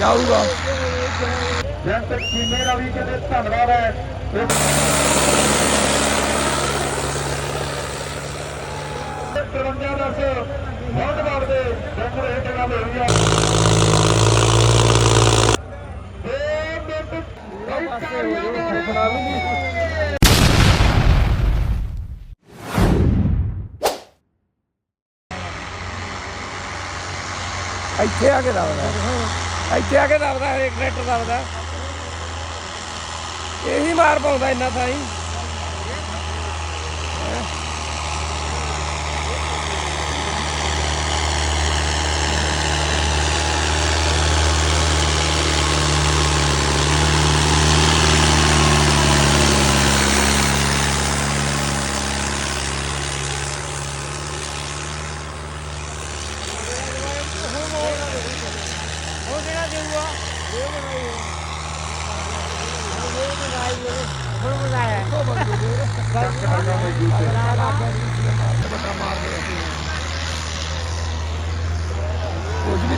ਜਾਊਗਾ। ਜਦ ਤੱਕ ਚੀਮੇ ਦਾ ਵੀ ਕਹਿੰਦੇ ਧੰਨਵਾਦ ਹੈ। ਇਹ 53 ਦਸ ਬਹੁਤ ਬਾਰ ਦੇ ਡੰਗਰ ਇਹ ਜਗ੍ਹਾ ਦੇ ਹੋਈ ਆ। ਇੱਥੇ ਆ ਕੇ ਦਬਦਾ ਇੱਥੇ ਆ ਕੇ ਦੱਬਦਾ ਹਰੇਕ ਟਰੈਕਟਰ ਦਬਦਾ। ਇਹੀ ਮਾਰ ਪਾਉਂਦਾ ਇੰਨਾ ਤਾਂ ਹੀ?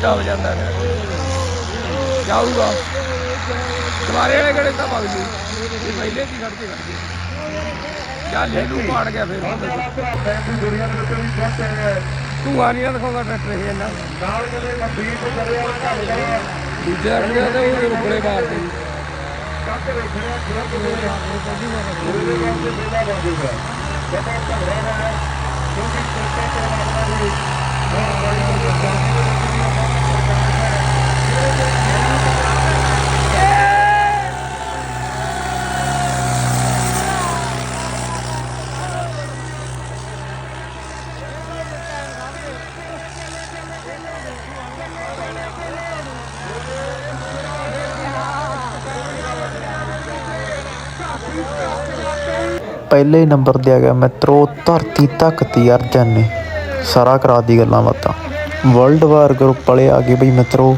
ਕੁਝ ਜਾਂਦਾ ਹੈ। ਜਾਊਗਾ। ਦੁਬਾਰੇ ਵਾਲੇ ਕਿਹੜੇ ਤਾਂ ਭਗ ਜੂ ਇਹ ਪਹਿਲੇ ਕੀ ਖੜ ਖੜ ਗਏ ਜਾਂ ਲੈ ਪਾੜ ਗਿਆ ਫਿਰ। ਤੂੰ ਆ ਨਹੀਂ ਦਿਖਾਉਂਦਾ ਟਰੈਕਟਰ ਇਹ ਇਹਨਾਂ ਨਾਲ ਕਹਿੰਦੇ ਮਨਦੀਪ ਤੋਂ ਕਰੇ ਵਾਲਾ ਘਰ ਕਰੇ ਦੂਜੇ ਅਗਲੇ ਤੇ ਉਹ ਰੁਕੜੇ ਮਾਰਦੇ ਜੀ। ਕੱਟ ਵੇਖਿਆ ਖੁਦ ਦੇ ਉਹਦੇ ਵਾਸਤੇ ਬੇਲਾ ਬਣ ਜੂਗਾ ਪਤਾ ਧੰਨਵਾਦ ਹੈ ਕਿਉਂਕਿ ਚਰਚਾ ਕਰਵਾਉਣਾ ਵੀ ਬਹੁਤ ਬੜੀ ਪਹਿਲੇ ਨੰਬਰ ਤੇ ਆ ਗਿਆ ਮਿੱਤਰੋ, ਧਰਤੀ ਧੱਕਤੀ ਅਰਜਨ ਨੇ ਸਾਰਾ ਕਰਾ ਦੀ ਗੱਲਾਂ ਬਾਤਾਂ। ਵਰਲਡ ਵਾਰ ਗਰੁੱਪ ਵਾਲੇ ਆ ਗਏ ਬਈ ਮਿੱਤਰੋ।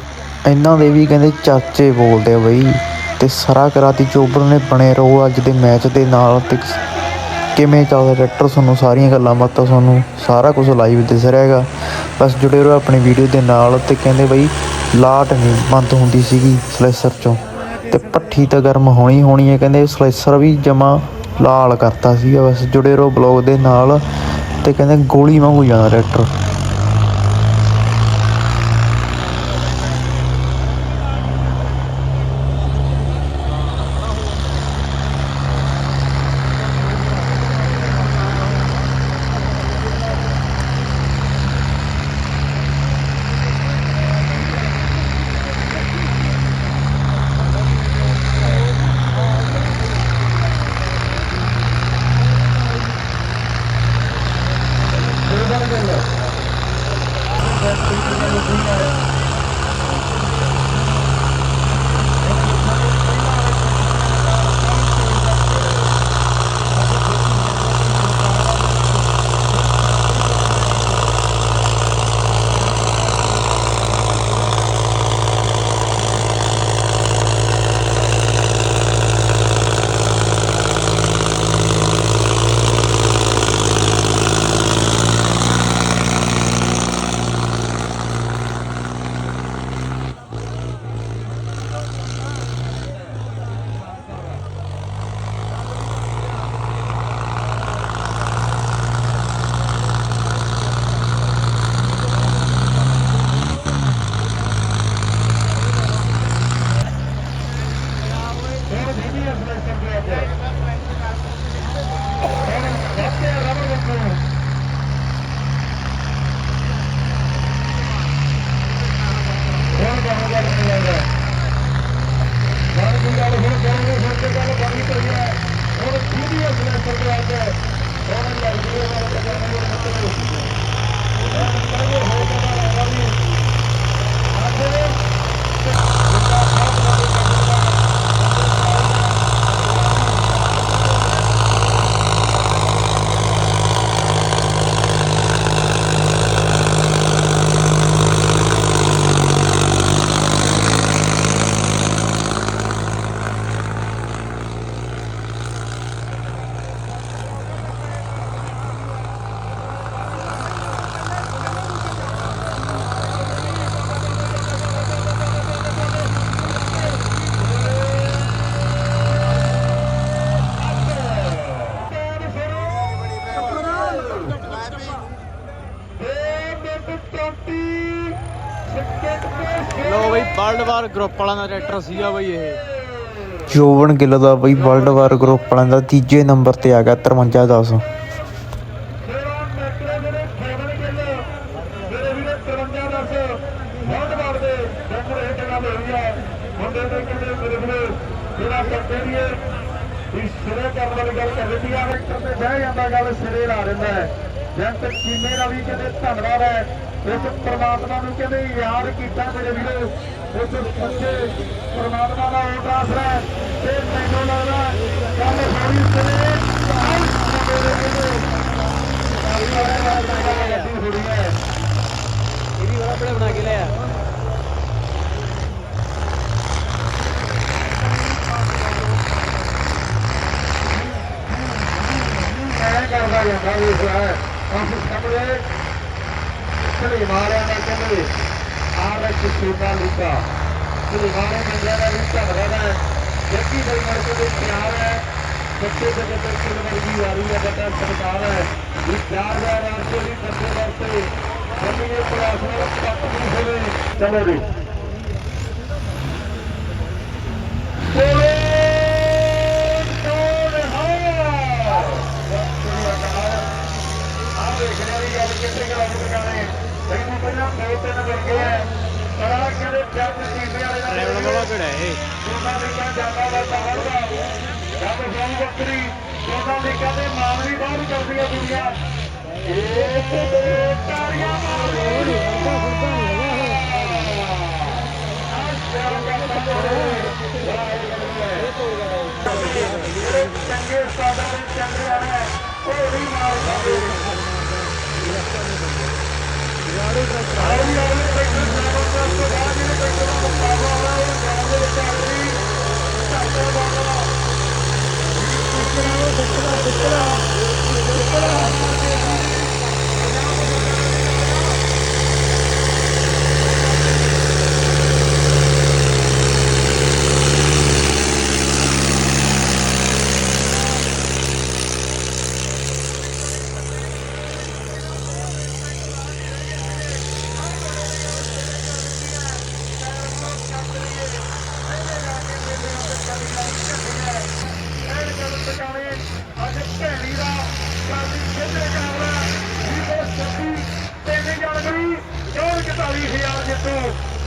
ਇਹਨਾਂ ਦੇ ਵੀ ਕਹਿੰਦੇ ਚਾਚੇ ਬੋਲਦੇ ਆ ਬਈ। ਤੇ ਸਾਰਾ ਕਰਾਤੀ ਚੋਬਰ ਨੇ ਬਣੇ ਰਹੋ ਅੱਜ ਦੇ ਮੈਚ ਦੇ ਨਾਲ। ਤੇ ਕਿਵੇਂ ਚੱਲਦਾ ਟਰੈਕਟਰ ਤੁਹਾਨੂੰ ਸਾਰੀਆਂ ਗੱਲਾਂ ਬਾਤਾਂ ਤੁਹਾਨੂੰ ਸਾਰਾ ਕੁਝ ਲਾਈਵ ਦਿਸ ਰਿਹਾ ਹੈਗਾ। ਬਸ ਜੁੜੇ ਰਹੋ ਆਪਣੀ ਵੀਡੀਓ ਦੇ ਨਾਲ। ਤੇ ਕਹਿੰਦੇ ਬਈ ਲਾਟ ਨਹੀਂ ਬੰਦ ਹੁੰਦੀ ਸੀਗੀ ਸਲੈਸਰ ਚੋਂ। ਤੇ ਭੱਠੀ ਤਾਂ ਗਰਮ ਹੋਣੀ ਹੋਣੀ ਹੈ। ਕਹਿੰਦੇ ਸਲੈਸਰ ਵੀ ਜਮਾ ਲਾਲ ਕਰਤਾ ਸੀਗਾ ਬਸ ਜੁੜੇ ਰਹੋ ਬਲੌਗ ਦੇ ਨਾਲ ਤੇ ਕਹਿੰਦੇ ਗੋਲੀ ਵਾਂਗੂ ਜਾਣਾ ਟਰੈਕਟਰ ਵਾਰ ਗਰੁੱਪ ਵਾਲਾ ਦਾ ਟਰੈਕਟਰ ਸੀਗਾ ਬਈ ਇਹ। ਜੋਬਨ ਗਿੱਲ ਦਾ ਬਈ ਵਰਲਡ ਵਾਰ ਗਰੁੱਪ ਵਾਲਿਆਂ ਦਾ ਤੀਜੇ ਨੰਬਰ ਤੇ ਆ ਗਿਆ 5310 ਮੇਰਾ ਮੈਟਰੋ ਜਿਹੜੇ ਖੇਡਣ ਗਿੱਲ ਮੇਰੇ ਵੀਰੇ 53 ਦੱਸ। ਬਹੁਤ ਵਾਰ ਦੇ ਵੀ ਇਸ ਸਿਰੇ ਕਰਨ ਵਾਲੀ ਗੱਲ ਕਰ ਦਿੱਤੀ ਆ ਟਰੈਕਟਰ ਤੇ ਬਹਿ ਜਾਂਦਾ ਗੱਲ ਸਿਰੇ ਲਾ ਦਿੰਦਾ ਹੈ ਜੰਤ ਚੀਮੇ ਦਾ ਵੀ ਕਹਿੰਦੇ ਧੰਨਵਾਦ ਹੈ ਇਸ ਪ੍ਰਮਾਤਮਾ ਨੂੰ ਕਹਿੰਦੇ ਯਾਦ ਕੀਤਾ ਮੇਰੇ ਵੀਰੇ। ਇਸ ਸੱਚੇ ਪਰਮਾਤਮਾ ਦਾ ਉਹ ਆਸਰਾ ਹੈ ਤੇ ਮੈਨੂੰ ਲੱਗਦਾ ਗੱਲ ਸਾਰੀ ਸਿਰੇ ਆਈ ਮੇਰੇ ਵੀਰੇ ਇਹ ਵੀ ਬੜਾ ਬੜਾ ਬਣਾ ਕੇ ਲਿਆ। ਕਰਦਾ ਜਾਂਦਾ ਵੀ ਹੈ ਅਸੀਂ ਸਾਹਮਣੇ ਕਿਹੜੇ ਦਾ ਕਹਿੰਦੇ। ਆਰ ਐਚ ਲੁਕਾ। ਕਿਹੜੇ ਮੰਗਿਆ ਦਾ ਵੀ ਝਗੜਾ ਦਾ ਜੱਗੀ ਦੇ ਦੇ ਪਿਆਰ ਹੈ। ਬੱਚੇ ਦੇ ਬੱਚੇ ਕਿਹੜੇ ਵਰਗੀ ਵਾਰੀ ਹੈ ਬੱਚਾ ਸਰਕਾਰ ਹੈ। ਇਹ ਪਿਆਰ ਦਾ ਰਾਸਤੇ ਦੀ ਬੱਚੇ ਵਾਸਤੇ। ਜੱਗੀ ਦੇ ਪ੍ਰਯਾਸ ਨਾਲ ਪੱਕ ਨਹੀਂ ਹੋਵੇ। ਚਲੋ ਜੀ। ਬੋਲੇ। ਉਹਨਾਂ ਦੇ ਕਹਿੰਦੇ ਮਾਮਲੀ ਬਾਹਰ ਕਰਦੀ ਆ ਦੁਨੀਆ ਇਹ ਤਾਰੀਆਂ ਮਾਰਦੀ ਚੰਗੇ ਸਾਦਾ ਦੇ ਚੰਗੇ ਆ ਉਹ ਨਹੀਂ ਮਾਰਦਾ ਅੱਜ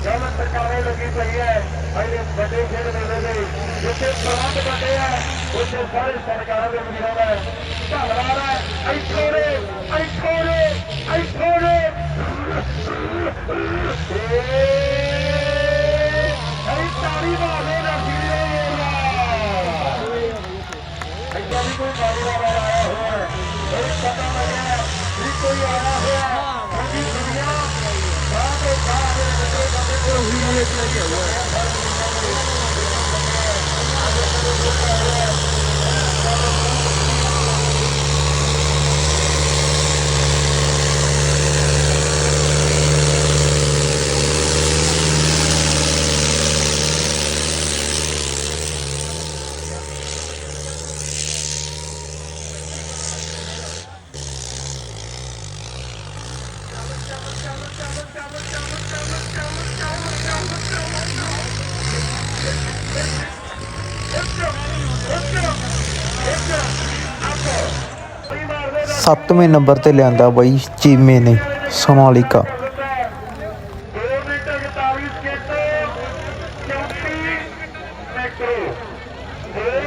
ਗੱਲ ਸਰਕਾਰੇ ਲੱਗੀ ਪਈ ਹੈ ਅਜੇ ਵੱਡੇ ਖੇਡ ਮੇਲੇ ਦੇ ਜਿੱਥੇ ਪ੍ਰਬੰਧ ਵੱਡੇ ਹੈ ਉੱਥੇ ਸਾਰੇ ਸਰਕਾਰਾਂ ਦੇ ਵੀਰਾਂ ਦਾ ਧੰਨਵਾਦ ਹੈ ਇੱਥੋਂ ਦੇ ਇੱਥੋਂ ਦੇ ਇੱਥੋਂ ਦੇ ਅਈ ਤਾੜੀ ਮਾਰਦੇ ਨਾ ਵੀਰੋ ਇੱਦਾਂ ਵੀ ਕੋਈ ਮਾਰੂ ਵਾਲਾ ਆਇਆ ਹੋਇਆ ਹੈ ਇਹ ਪਤਾ ਲੱਗਿਆ ਵੀ ਕੋਈ ਆਇਆ ਹੋਇਆ ਹੈ ਸਾਡੀ ਦੁਨੀਆ ਬਾਹਰ ਦੇ ਬਾਹਰ ਦੇ ਜਿਹੜੇ ਬੰਦੇ ਕੋਲ ਹੀ ਨਹੀਂ ਲੈ ਕੇ ਆਇਆ ਸੱਤਵੇਂ ਨੰਬਰ ਤੇ ਲਿਆਂਦਾ ਬਈ ਚੀਮੇ ਨੇ ਸੋਨਾਲੀਕਾ। ਦੋ ਮਿੰਟ 41 ਸਕਿੰਟ 34 ਮੈਕਰੋ ਦੋ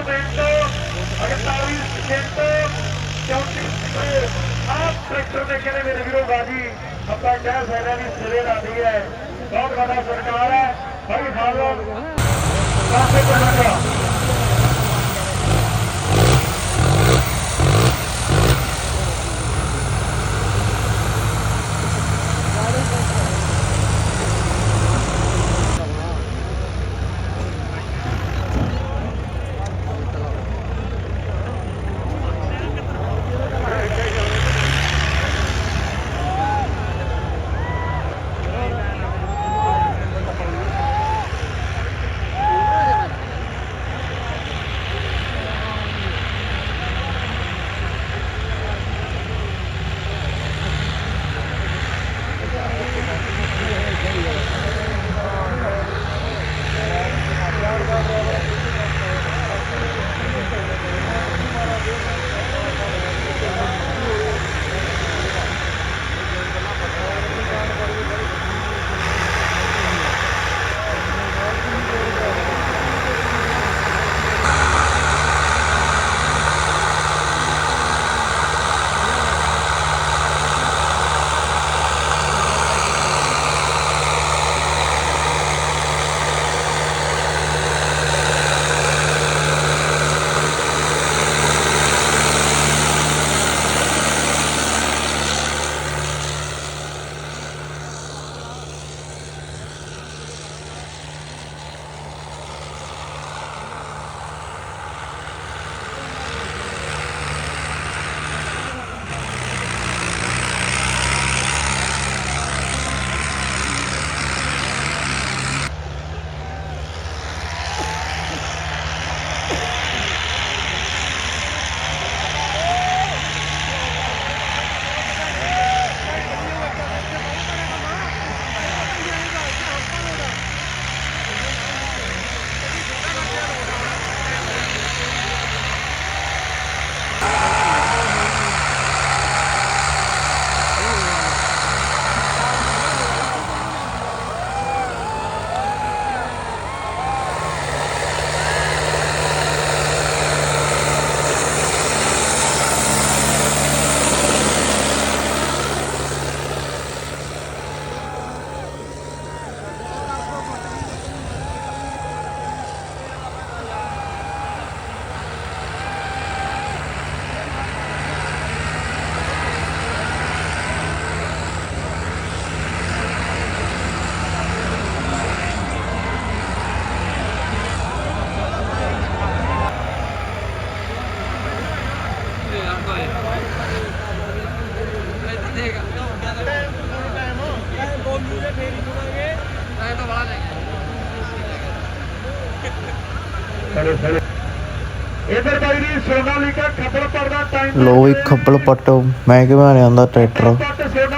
ਲੋ ਵੀ ਖੱਬਲ ਪੱਟ। ਮਹਿਕਮਾ ਨੇ ਆਂਦਾ ਟਰੈਕਟਰ?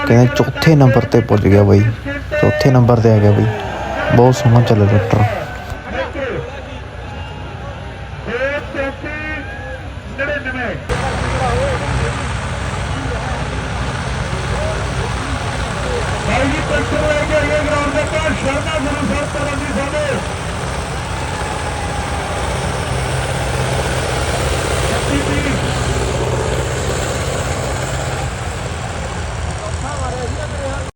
ਕਹਿੰਦੇ ਚੌਥੇ ਨੰਬਰ ਤੇ ਪੁੱਜ ਗਿਆ ਬਈ। ਚੌਥੇ ਨੰਬਰ ਤੇ ਆ ਗਿਆ ਬਈ। ਬਹੁਤ ਸੋਹਣਾ ਚੱਲ ਟਰੈਕਟਰ। ਟਰੈਕਟਰ